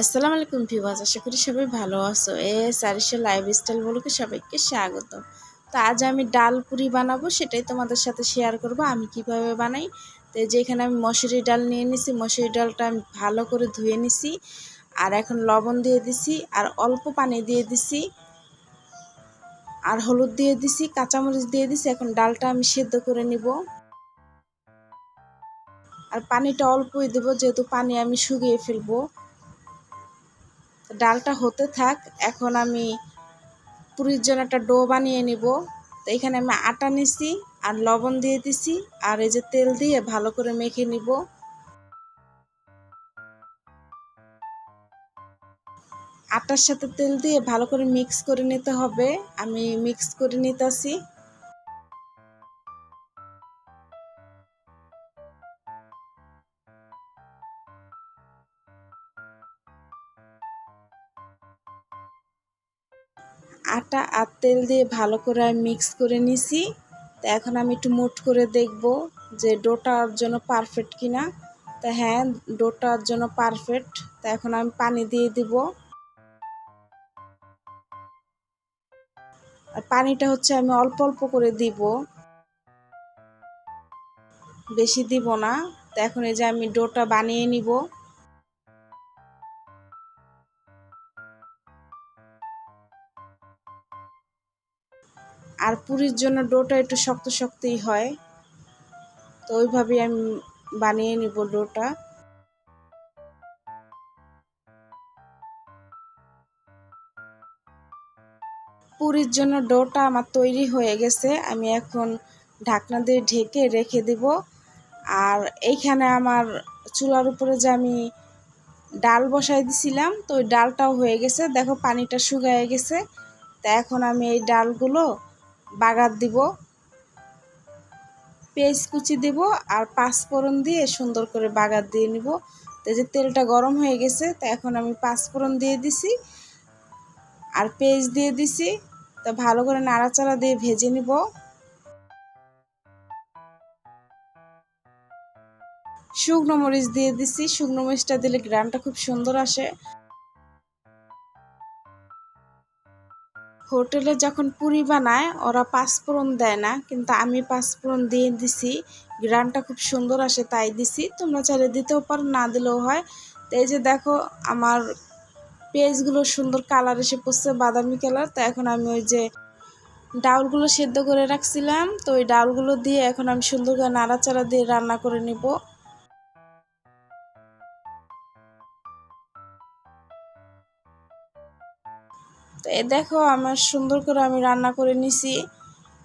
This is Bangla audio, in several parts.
আসসালামু আলাইকুম ভিউয়ার্স, আশা করি সবাই ভালো আছো। এ সারিসের লাইফ স্টাইল বলকে সবাইকে স্বাগত তো আজ আমি ডাল পুরি বানাবো, সেটাই তোমাদের সাথে শেয়ার করব, আমি কীভাবে বানাই। তো যেখানে আমি মসুরি ডাল নিয়ে নিছি মসুরি ডালটা আমি ভালো করে ধুয়ে নিছি, আর এখন লবণ দিয়ে দিছি, আর অল্প পানি দিয়ে দিছি, আর হলুদ দিয়ে দিছি, কাঁচামরিচ দিয়ে দিছি, এখন ডালটা আমি সেদ্ধ করে নিব। আর পানিটা অল্পই দেবো, যেহেতু পানি আমি শুকিয়ে ফেলব। ডালটা হতে থাক, এখন আমি পুরীর জন্য একটা ডো বানিয়ে নিব। তো এখানে আমি আটা নিছি আর লবণ দিয়ে দিছি আর এই যে তেল দিয়ে ভালো করে মেখে নিব। আটার সাথে তেল দিয়ে ভালো করে মিক্স করে নিতে হবে। আমি মিক্স করে নিতেছি। আটা আর তেল দিয়ে ভালো করে আমি মিক্স করে নিছি। তা এখন আমি একটু মুট করে দেখব যে ডোটার জন্য পারফেক্ট কিনা। তা হ্যাঁ ডোটার জন্য পারফেক্ট তা এখন আমি পানি দিয়ে দিব। আর পানিটা হচ্ছে আমি অল্প অল্প করে দিব। বেশি দিব না। তো এখন এই যে আমি ডোটা বানিয়ে নিব। আর পুরীর জন্য ডোটা একটু শক্ত শক্তই হয়। তো ওইভাবেই আমি বানিয়ে নিব ডোটা। পুরীর জন্য ডোটা আমার তৈরি হয়ে গেছে। আমি এখন ঢাকনা দিয়ে ঢেকে রেখে দেব। আর এইখানে আমার চুলার উপরে যে আমি ডাল বসাই দিছিলাম, তো ওই ডালটাও হয়ে গেছে। দেখো পানিটা শুকায় গেছে। তা এখন আমি এই ডালগুলো বাগার দিব, পেঁয়াজ কুচি দিব আর পাঁচফোড়ন দিয়ে সুন্দর করে বাগার দিয়ে নিব। তো যে তেলটা গরম হয়ে গেছে, তা এখন আমি পাঁচফোড়ন দিয়ে দিছি আর পেঁয়াজ দিয়ে দিছি। তো ভালো করে নাড়াচাড়া দিয়ে ভেজে নিব। শুকনো মরিচ দিয়ে দিছি। শুকনো মরিচটা দিলে গ্রানটা খুব সুন্দর আসে। হোটেলে যখন পুরি বানায়, ওরা পাঁচফোড়ন দেয় না, কিন্তু আমি পাঁচফোড়ন দিয়ে দিছি। গ্রানটা খুব সুন্দর আসে, তাই দিছি। তোমরা চাইলে দিতেও পারো, না দিলেও হয়। তো এই যে দেখো, আমার পেঁয়াজগুলো সুন্দর কালার এসে পড়ছে, বাদামি কালার। তো এখন আমি ওই যে ডাউলগুলো সেদ্ধ করে রাখছিলাম। তো ওই ডাউলগুলো দিয়ে এখন আমি সুন্দর করে নাড়াচাড়া দিয়ে রান্না করে নিব। তো এ দেখো আমার সুন্দর করে আমি রান্না করে নিছি।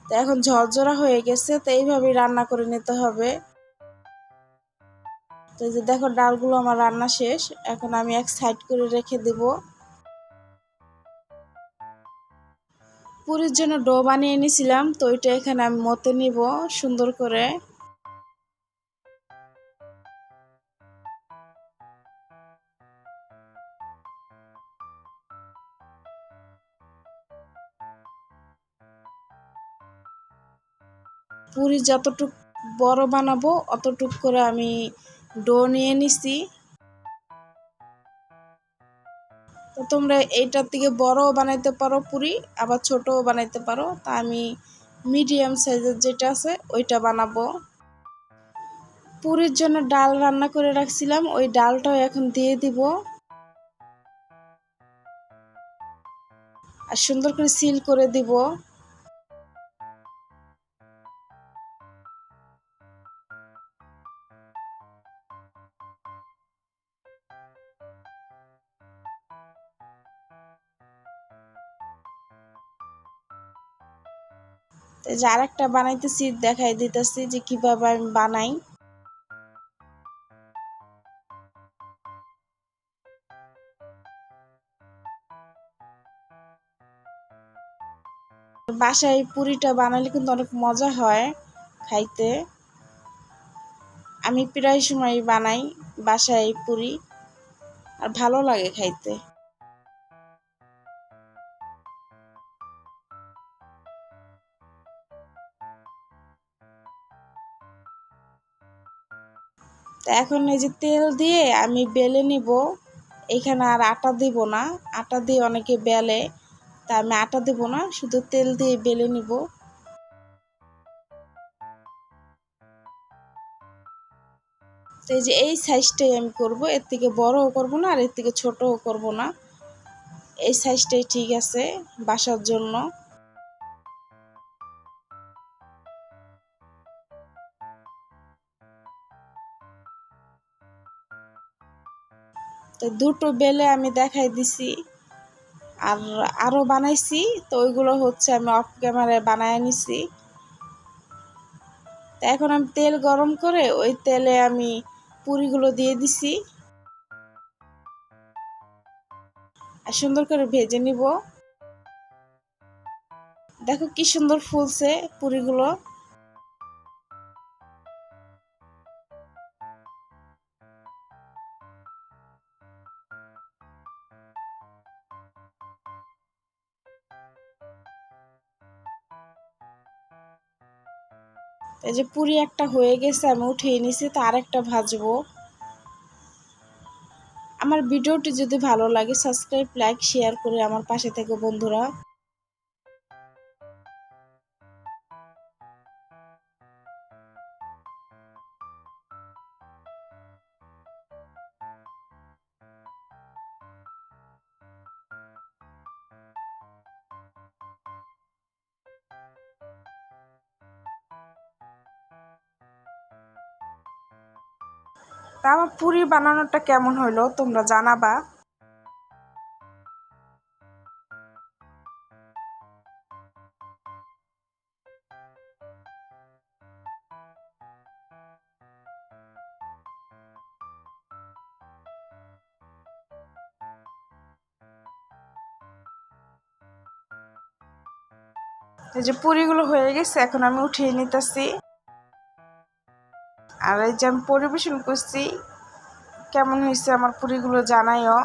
তো এখন ঝরঝরা হয়ে গেছে, তো এইভাবেই রান্না করে নিতে হবে। তো যে দেখো ডালগুলো আমার রান্না শেষ, এখন আমি এক সাইড করে রেখে দেব। পুরীর জন্য ডো বানিয়ে নিয়েছিলাম তো ওইটা এখানে আমি মতে নিব সুন্দর করে। পুরি যতটুক বড় বানাবো, অতটুক করে আমি ডো নিয়ে নিছি। তো তোমরা এইটার থেকে বড়ও বানাইতে পারো পুরি, আবার ছোটও বানাইতে পারো। তা আমি মিডিয়াম সাইজের যেটা আছে, ওইটা বানাবো। পুরির জন্য ডাল রান্না করে রাখছিলাম, ওই ডালটাও এখন দিয়ে দিব। আর সুন্দর করে সিল করে দিব। যে আরেকটা বানাইতেছি, দেখাই দিতেছি যে কীভাবে আমি বানাই। বাসায় পুরিটা বানালে কিন্তু অনেক মজা হয় খাইতে। আমি প্রায় সময় বানাই বাসায় পুরি, আর ভালো লাগে খাইতে। তো এখন এই যে তেল দিয়ে আমি বেলে নিব। এখানে আর আটা দিব না। আটা দিয়ে অনেকে বেলে। তা আমি আটা দেব না, শুধু তেল দিয়ে বেলে নিব। তো এই যে এই সাইজটাই আমি করব। এর থেকে বড়ও করব না আর এর থেকে ছোটও করব না। এই সাইজটাই ঠিক আছে বাসার জন্য। তো দুটো বেলে আমি দেখাই দিছি। আর আরও বানাইছি, তো ওইগুলো হচ্ছে আমি অফ ক্যামেরায় বানায় নিছি। তো এখন আমি তেল গরম করে ওই তেলে আমি পুরিগুলো দিয়ে দিছি। আর সুন্দর করে ভেজে নিব। দেখো কি সুন্দর ফুলছে পুরিগুলো। এই যে পুরি একটা হয়ে গেছে, আমি উঠিয়ে নিছি, তো আরেকটা ভাজবো। আমার ভিডিওটি যদি ভালো লাগে সাবস্ক্রাইব লাইক শেয়ার করে আমার পাশে থেকে বন্ধুরা। তা আমার পুরি বানানোটা কেমন হইল তোমরা জানাবা? এই যে পুরিগুলো হয়ে গেছে, এখন আমি উঠিয়ে নিতেছি। আর এই যে আমি পরিবেশন করছি, কেমন হয়েছে আমার পুরিগুলো জানাইও।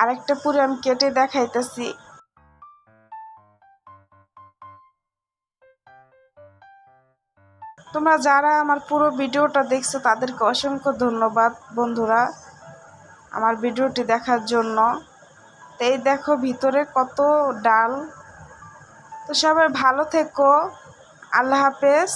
আরেকটা পুরি আমি কেটে দেখাইতেছি। তোমরা যারা আমার পুরো ভিডিওটা দেখছ, তাদেরকে অসংখ্য ধন্যবাদ বন্ধুরা, আমার ভিডিওটি দেখার জন্য। তো এই দেখো ভিতরে কত ডাল। তো সবাই ভালো থেকো, আল্লাহ হাফেজ।